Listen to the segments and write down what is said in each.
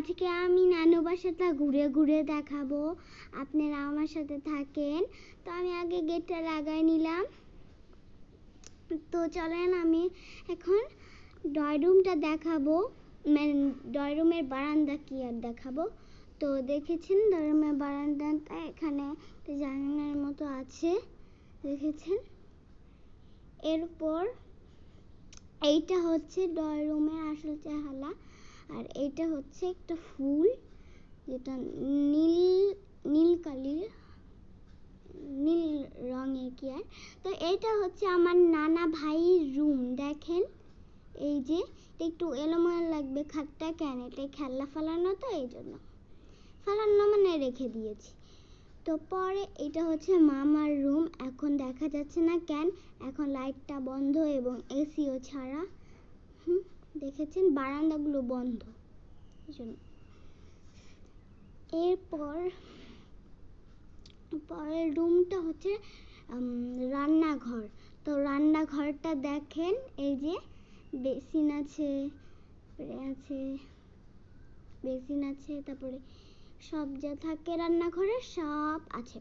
আজকে আমি নানু বাসাটা ঘুরে ঘুরে দেখাবো। আপনারা আমার সাথে থাকেন। তো আমি আগে গেটটা লাগাই নিলাম। তো চলেন আমি এখন ডয়রুমটা দেখাবো। মানে ডয়রুমের বারান্দা কি আর দেখাবো? তো দেখেছেন ডয়রুমের বারান্দাটা এখানে জানালার মতো আছে। দেখেছেন? এরপর এইটা হচ্ছে ডয়রুমের আসল চেহারা। আর এইটা হচ্ছে একটা ফুল, যেটা নীল নীল কালির, নীল রঙের কি আর? তো এটা হচ্ছে আমার নানা ভাইয়ের রুম দেখেন। এই যে, এটা একটু এলোমেলো লাগবে খাটটা কেন? এটা খেলনা ফেলানো তো এই জন্য। ফেলানো মানে রেখে দিয়েছি। তো পরে এটা হচ্ছে মামার রুম এখন দেখা যাচ্ছে না কেন? এখন লাইটটা বন্ধ এবং এসিও ছাড়া। হুম? দেখেছেন, বারান্দাগুলো বন্ধ। এই জন্য। এরপর, পরের রুমটা হচ্ছে রান্নাঘর। তো রান্নাঘরটা দেখেন, এই যে বেসিন আছে আছে, বেসিন আছে, তারপরে সব যা থাকে রান্নাঘরে সব আছে।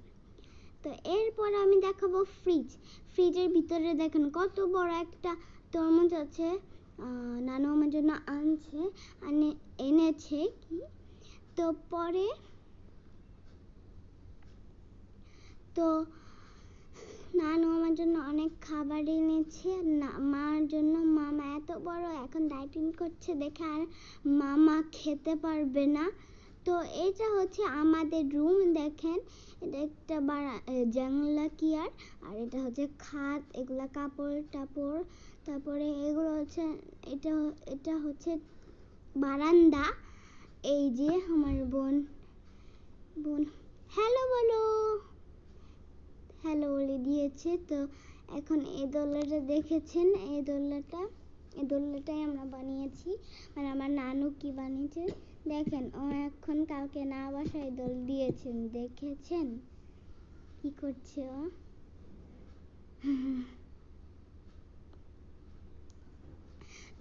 তো এরপর আমি দেখাবো ফ্রিজ। ফ্রিজের ভিতরে দেখেন কত বড় একটা তরমুজ আছে। নানু আমার জন্য আনছে, আনে, এনেছে কি? তো পরে, তো নানু আমার জন্য অনেক খাবার এনেছে মার জন্য, মামা এত বড়, এখন ডায়েটিং করছে দেখে আর মামা খেতে পারবে না। তো এটা হচ্ছে আমাদের রুম দেখেন। এটা একটা এ, জানলা কি আর এটা হচ্ছে খাট এগুলা কাপড় টাপড় তারপরে এগুলো হচ্ছে এটা এটা হচ্ছে বারান্দা। এই যে আমার বোন বোন হ্যালো বলো। হ্যালো বলে দিয়েছে তো এখন এই দোলনাটা দেখেছেন? এই দোলনাটা এই দোলনাটাই আমরা বানিয়েছি মানে আমার নানু কি বানিয়েছে? দেখেন, ও এখন কালকে না বাসায় দোল দিয়েছেন, দেখেছেন? কি করছে ও?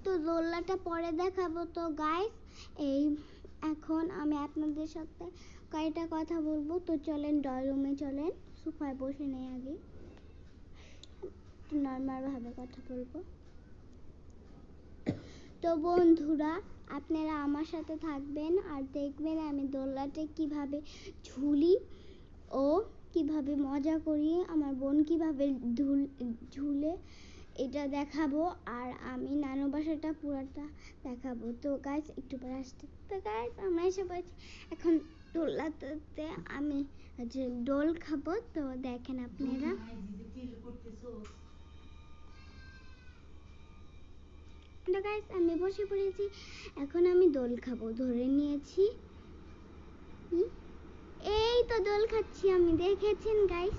তো দোলনাটা পরে দেখাবো তো গাইস এই, এখন আমি আপনাদের সাথে কয়েকটা কথা বলব। তো চলেন রুমে চলেন। সোফায় বসে নেই আগে। নর্মাল ভাবে কথা বলব। তো বন্ধুরা, আপনারা আমার সাথে থাকবেন আর দেখবেন আমি দোলনাতে কীভাবে ঝুলি ও কীভাবে মজা করি, আমার বোন কীভাবে ধুল, ঝুলে, এটা দেখাবো আর আমি নানু বাসাটা পুরোটা দেখাবো। তো গাছ একটু পরে আসতে তো গাছ আমরা এসে পড়েছি এখন দোলনাতে। আমি হচ্ছে দোল খাব, তো দেখেন আপনারা। গাইস, আমি বসে পড়েছি। এখন আমি দোল খাব, ধরে নিয়েছি। এই তো দোল খাচ্ছি আমি, দেখেছেন গাইস?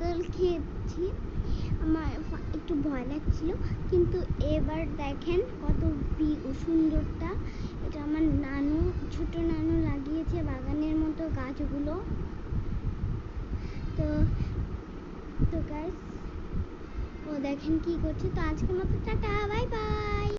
দোল খেয়েছি। আমার একটু ভয় লাগছিল, কিন্তু এবার দেখেন কত সুন্দরটা। এটা আমার নানু, ছোট নানু লাগিয়েছে বাগানের মতো গাছগুলো। তো তো ও দেখেন কি করছে। তো আজকের মতো টাটা বাই বাই।